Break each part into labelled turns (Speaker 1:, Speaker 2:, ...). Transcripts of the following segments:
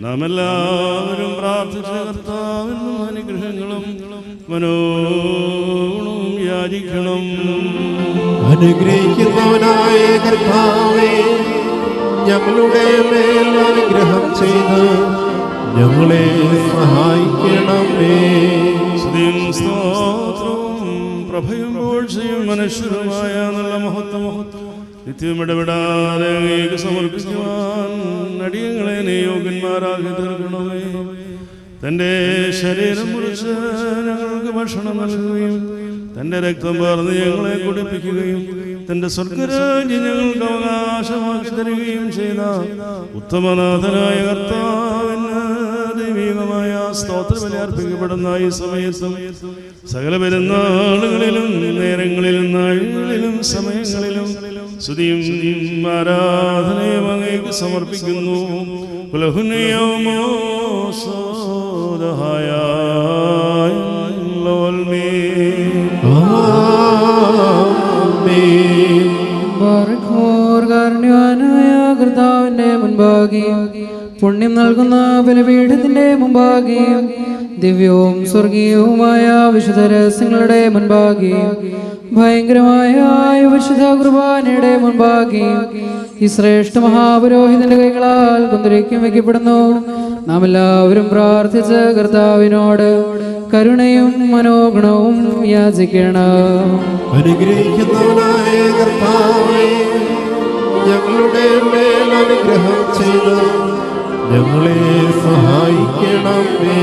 Speaker 1: നാം എല്ലാവരും പ്രാർത്ഥിച്ച കർത്താവിനും അനുഗ്രഹങ്ങളും മനോണും യാചിക്കണം.
Speaker 2: അനുഗ്രഹിക്കുന്നവനായ കർത്താവേ ഞങ്ങളുടെ മേൽ അനുഗ്രഹം ചെയ്ത് ഞങ്ങളെ സഹായിക്കണമേ.
Speaker 1: സ്തോത്രവും പ്രഭയും പോഴ്ചയും മനുഷ്യരുമായ നല്ല മഹത്വം. നിത്യം ഇടപെടാതെ സമർപ്പിക്കുവാൻ നടിയങ്ങളെ നിയോഗന്മാരാകെ തീർക്കണമേ. തന്റെ ശരീരം മുറിച്ച് ഞങ്ങൾക്ക് ഭക്ഷണം നൽകുകയും തന്റെ രക്തം പാർന്ന് ഞങ്ങളെ കുടിപ്പിക്കുകയും തന്റെ സ്വർഗരാജ്യം ഞങ്ങൾക്ക് അവകാശമാക്കി തരികയും ചെയ്ത ഉത്തമനാഥനായ കർത്താവിന് ദൈവികമായ സ്തോത്രബലി അർപ്പിക്കപ്പെടുന്ന ഈ സമയത്തും സകല പെരുന്നാളുകളിലും നേരങ്ങളിലും നാഴികളിലും സമയങ്ങളിലും സ്തുതിയും ആരാധനയും അങ്ങേക്ക് സമർപ്പിക്കുന്നു. പുലഹുനയമോ സോദഹായ
Speaker 3: പുണ്യം നൽകുന്ന ബലിപീഠത്തിന്റെ മുമ്പാകെ ദിവ്യവും സ്വർഗീയവുമായ വിശുദ്ധ രഹസ്യങ്ങളുടെ മുൻപാകെ ഭയങ്കരമായ വിശുദ്ധ കുർബാനയുടെ മുൻപാകെ ഈ ശ്രേഷ്ഠ മഹാപുരോഹിതന്റെ കൈകളാൽ കുന്തിരിക്കും വയ്ക്കപ്പെടുന്നു. നാം എല്ലാവരും പ്രാർത്ഥിച്ച കർത്താവിനോട് കരുണയും മനോഗുണവും യാചിക്കണം.
Speaker 2: അനുഗ്രഹിക്കുന്നവനായ കർത്താവേ ഞങ്ങളുടെ മേൽ അനുഗ്രഹം ചെയ്ത് ഞങ്ങളെ സഹായിക്കണമേ.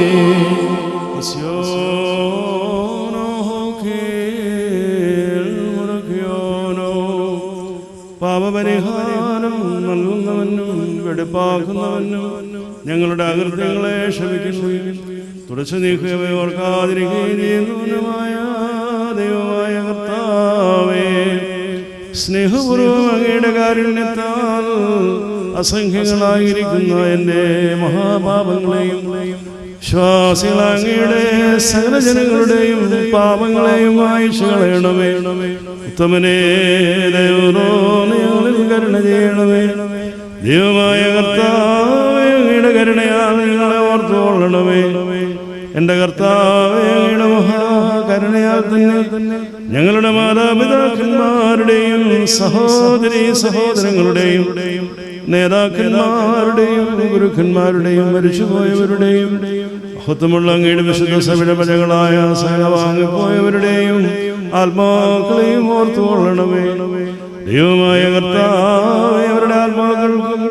Speaker 1: പാപപരിഹാരം നൽകുന്നവനും വെടുപ്പാക്കുന്നവനും ഞങ്ങളുടെ അകൃത്യങ്ങളെ ക്ഷമിക്കുകയും തുടച്ചു നീക്കുകയോ ഓർക്കാതിരിക്കുകയും ദൈവമായ കർത്താവേ സ്നേഹപൂർവം അങ്ങയുടെ കാരുണ്യത്താൽ അസംഖ്യങ്ങളായിരിക്കുന്ന എന്റെ മഹാപാപങ്ങളെയും ശ്വാസികളങ്ങയുടെ സകല പാപങ്ങളെയും വായിച്ചു കളയണമേ. ഉത്തമനെ ദൈവോ ഞങ്ങളിൽ കരുണ ചെയ്യണമേ. ദൈവമായ കർത്താവേ അങ്ങയുടെ കരുണയാൽ നിങ്ങളെ ഓർത്തുകൊള്ളണമേ എന്റെ കർത്താവേ അങ്ങയുടെ മഹാകരുണയാൽ തന്നെ ഞങ്ങളുടെ മാതാപിതാക്കന്മാരുടെയും സഹോദരി സഹോദരങ്ങളുടെയും നേതാക്കന്മാരുടെയും ഗുരുക്കന്മാരുടെയും മരിച്ചുപോയവരുടെയും മഹത്വമുള്ള അങ്ങയുടെ വിശുദ്ധ സവിടപരകളായ സഹവാങ്ങിപ്പോയവരുടെയും ആത്മാക്കളെയും ഓർത്തുകൊള്ളണമേ ദൈവമായ കർത്താവേ അവരുടെ ആത്മാക്കൾക്കും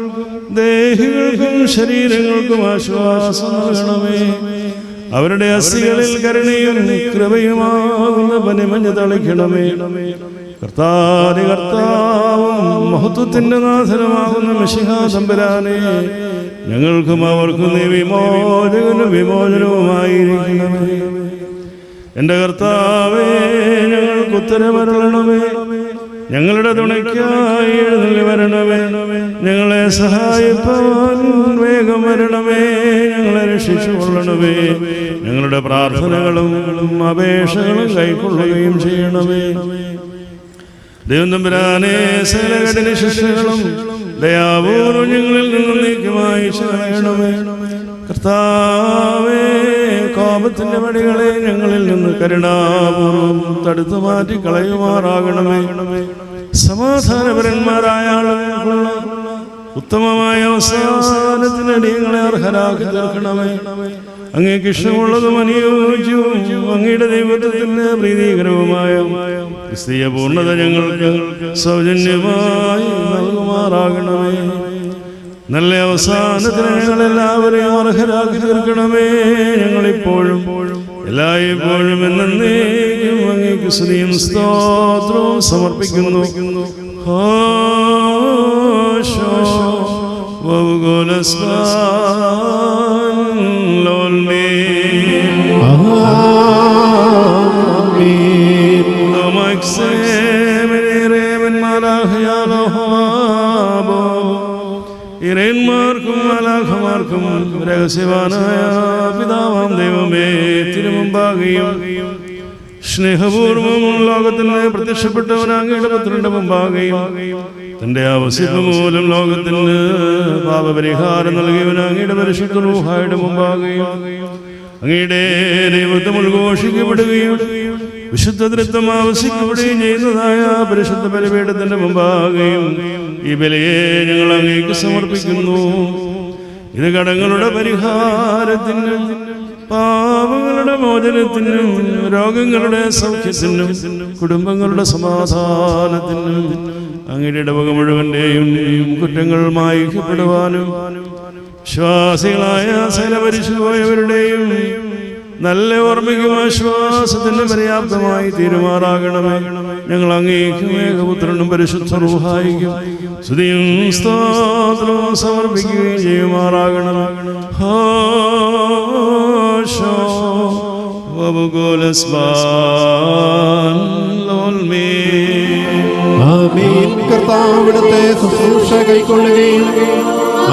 Speaker 1: ദേഹികൾക്കും ശരീരങ്ങൾക്കും ആശ്വാസം നൽകണമേ. അവരുടെ അസ്ഥികളിൽ കരുണയും കൃപയുമാകുന്ന പനിമഞ്ഞ് തളിക്കണമേ കർത്താതി കർത്താവും മഹത്വത്തിന്റെ നാഥനമാകുന്ന തമ്പുരാനെ ഞങ്ങൾക്കും അവർക്കും നീ വിമോചകനും വിമോചനവുമായിരിക്കണമേ. എന്റെ കർത്താവേ ഞങ്ങൾക്ക് ഉത്തരമരളണമേ ഞങ്ങളുടെ തുണയ്ക്കായി എഴുന്നള്ളി വരണമേ. ഞങ്ങളെ സഹായിപ്പാൻ വേഗം വരണമേ. ഞങ്ങളെ രക്ഷിച്ചു കൊള്ളണമേ ഞങ്ങളുടെ പ്രാർത്ഥനകളും അപേക്ഷകളും കൈക്കൊള്ളുകയും ചെയ്യണമേ. ദൈവം തമ്പുരാനെ സകലകഠിന ശിക്ഷകളും ദയാപൂർവം ഞങ്ങളിൽ നിന്നും നീക്കുമായി ശരണമേ കർത്താവേ കോപത്തിന്റെ വഴികളെ ഞങ്ങളിൽ നിന്ന് കരുണാപൂർവം തടുത്തു മാറ്റി കളയുമാറാകണമേ. സമാധാനപരന്മാരായ ആളുകളുള്ള ഉത്തമമായ അവസാനത്തിനടിയങ്ങളെ അർഹരാക്കി തീർക്കണമേ അങ്ങേക്ക് ഇഷ്ടമുള്ളതും അനുയോജ്യവും അങ്ങയുടെ ദൈവത്തിന് പ്രീതികരവുമായ ക്രിസ്തീയ പൂർണത ഞങ്ങൾക്ക് സൗജന്യമായി നൽകുമാറാകണമേ. നല്ല അവസാനത്തിന് ഞങ്ങൾ എല്ലാവരെയും അർഹരാക്കി തീർക്കണമേ. ഞങ്ങളിപ്പോഴും എല്ലായ്പ്പോഴും എന്നേക്കും അങ്ങേക്ക് സ്ത്രീയും സ്തോത്രവും സമർപ്പിക്കുന്നു. ഹോശോ രഹസ്യവാനായ പിതാവാം ദൈവമേ തിരുമുമ്പാകെയും സ്നേഹപൂർവം ലോകത്തിൽ പ്രത്യക്ഷപ്പെട്ടവനാകേണ്ട അങ്ങയുടെ പുത്രന്റെ മുമ്പാകെയും തന്റെ ആവശ്യം മൂലം ലോകത്തിൽ പാപപരിഹാരം നൽകിയവൻ അങ്ങയുടെ പരിശുദ്ധ റൂഹായുടെ മുമ്പാകെയും അങ്ങയുടെ ദൈവത്വം ഉദ്ഘോഷിക്കപ്പെടുകയും വിശുദ്ധ തൃത്വം ആവശ്യപ്പെടുകയും ചെയ്യുന്നതായ പരിശുദ്ധ ബലിപീഠത്തിന്റെ മുമ്പാകെയും ഈ ബലിയെ ഞങ്ങൾ അങ്ങേക്ക് സമർപ്പിക്കുന്നു. ഇത് കടങ്ങളുടെ പരിഹാരത്തിനും പാപങ്ങളുടെ മോചനത്തിനും രോഗങ്ങളുടെ സൗഖ്യത്തിനും കുടുംബങ്ങളുടെ സമാധാനത്തിനും അങ്ങയുടെ ഇടവക മുഴുവന്റെയും കുറ്റങ്ങൾ മായിക്കപ്പെടുവാനും വിശ്വാസികളായ സകലപരിശുപോയവരുടെയും നല്ല ഓർമ്മയ്ക്കും ആശ്വാസത്തിന് പര്യാപ്തമായി തീരുമാറാകണമേ. ഞങ്ങൾ അങ്ങേക്കും ഏകപുത്രനും പരിശുദ്ധ റൂഹായിക്കും സ്തുതിയും സ്തോത്രവും സമർപ്പിക്കുകയും ചെയ്യുമാറാകണം. عرشه وبقول اسبان
Speaker 2: ആമീൻ. കർത്താവിടത്തെ ശുശ്രൂഷ കൈക്കൊള്ളുകയും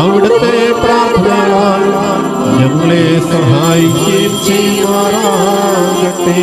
Speaker 2: അവിടുത്തെ പ്രാർത്ഥനകളാൽ ഞങ്ങളെ സഹായിക്കുകയും ചെയ്യുമാറാകട്ടെ.